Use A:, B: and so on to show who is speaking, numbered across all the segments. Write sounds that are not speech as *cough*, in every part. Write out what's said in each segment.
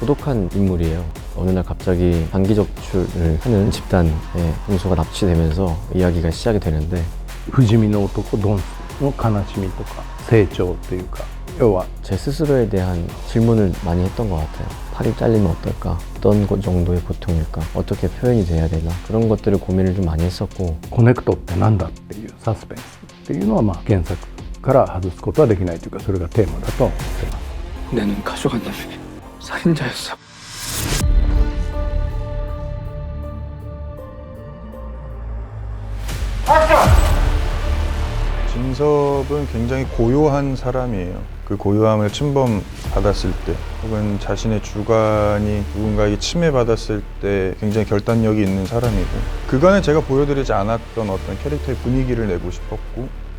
A: 고독한 인물이에요. 어느 날 갑자기 단기 적출을 하는 집단의 형수가 납치되면서 이야기가 시작이 되는데
B: 不死身の男ドンスの悲しみとか成長というか要は
A: 제 스스로에 대한 질문을 많이 했던 것 같아요. 팔이 잘리면 어떨까? 어떤 거- 정도의 고통일까? 어떻게 표현이 돼야 되나? 그런 것들을 고민을 좀 많이 했었고
B: コネクトってなんだっていうサスペンスっていうのはまあ原作から外すことはできないというかそれがテーマだとは思ってます
C: 내눈 가져간 놈이 살인자였어.
D: 진섭은 굉장히 고요한 사람이에요. 그 고요함을 침범받았을 때, 혹은 자신의 주관이 누군가에게 침해받았을 때 굉장히 결단력이 있는 사람이고, 그간에 제가 보여드리지 않았던 어떤 캐릭터의 분위기를 내고 싶었고,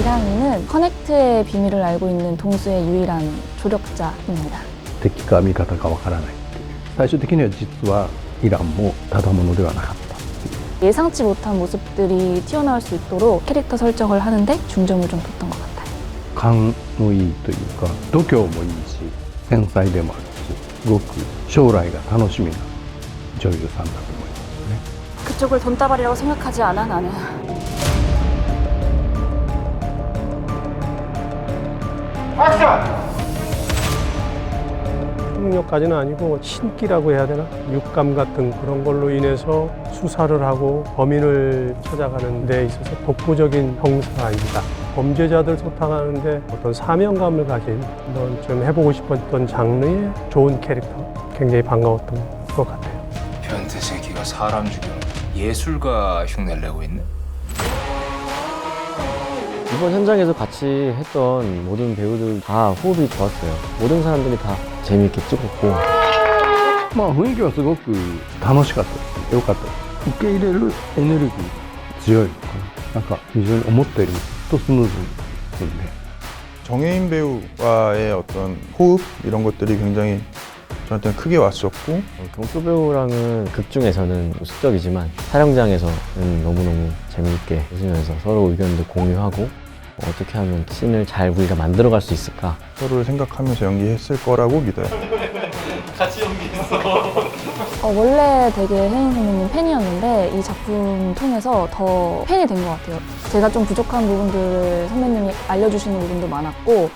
E: 이랑이는 커넥트의 비밀을 알고 있는 동수의 유일한 조력자입니다.
B: 敵か味方かわからないっていう最終的には実はイランもただものではなかった
E: 예상치 못한 모습들이 튀어나올 수 있도록 캐릭터 설정을 하는데 중점을 좀 뒀던 것 같아요.
B: 勘のいいというか度胸もいいし天才でもあるしすごく将来が楽しみな女優さんだと思いますね
E: 그쪽을 돈다발이라고 생각하지 않아 나는.
F: 폭력까지는 아니고 신기라고 해야 되나? 육감 같은 그런 걸로 인해서 수사를 하고 범인을 찾아가는 데 있어서 독보적인 형사입니다. 범죄자들 소탕하는데 어떤 사명감을 가진 한번 좀 해보고 싶었던 장르의 좋은 캐릭터 굉장히 반가웠던 것 같아요.
C: 변태 새끼가 사람 죽여 예술가 흉내를 내고 있네.
A: 이번 현장에서 같이 했던 모든 배우들 다 호흡이 좋았어요. 모든 사람들이 다 재미있게 찍었고
B: まあ雰囲気はすごく楽しかったですよかったです受け入れるエネルギー強いのかななんか非常に思ったよりとスムーズに進んで
D: 정혜인 배우와의 어떤 호흡 이런 것들이 굉장히 저한테는 크게 왔었고
A: 경수 배우랑은 극 중에서는 수적이지만 촬영장에서는 너무너무 재미있게 웃으면서 서로 의견도 공유하고 어떻게 하면 씬을 잘 우리가 만들어갈 수 있을까
D: 서로를 생각하면서 연기했을 거라고 믿어요. *laughs*
E: 어, 원래 되게 혜인 선배님 팬이었는데 이 작품 통해서 더 팬이 된 것 같아요. 제가 좀 부족한 부분들을 선배님이 알려주시는 부분도 많았고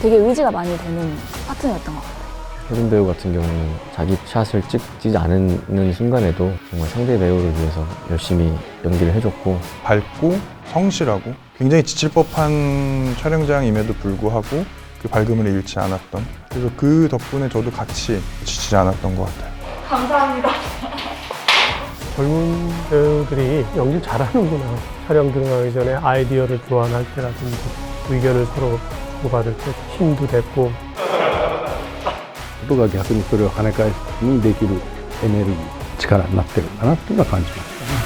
E: 되게 의지가 많이 되는 파트너였던 것 같아요.
A: 혜린 배우 같은 경우는 자기 샷을 찍지 않는 순간에도 정말 상대 배우를 위해서 열심히 연기를 해줬고
D: 밝고 성실하고 굉장히 지칠 법한 촬영장임에도 불구하고 그 밝음을 잃지 않았던 그래서 그 덕분에 저도 같이 지치지 않았던 것 같아요.
F: 젊은 배우들이 연기 잘하는구나. 촬영 들어가기 전에 아이디어를 교환할 때라든지 의견을 서로 주고받을 때 힘도 됐고
B: ことが逆にそれを跳ね返すにできるエネルギー力になってるんだなっていうのは感じましたね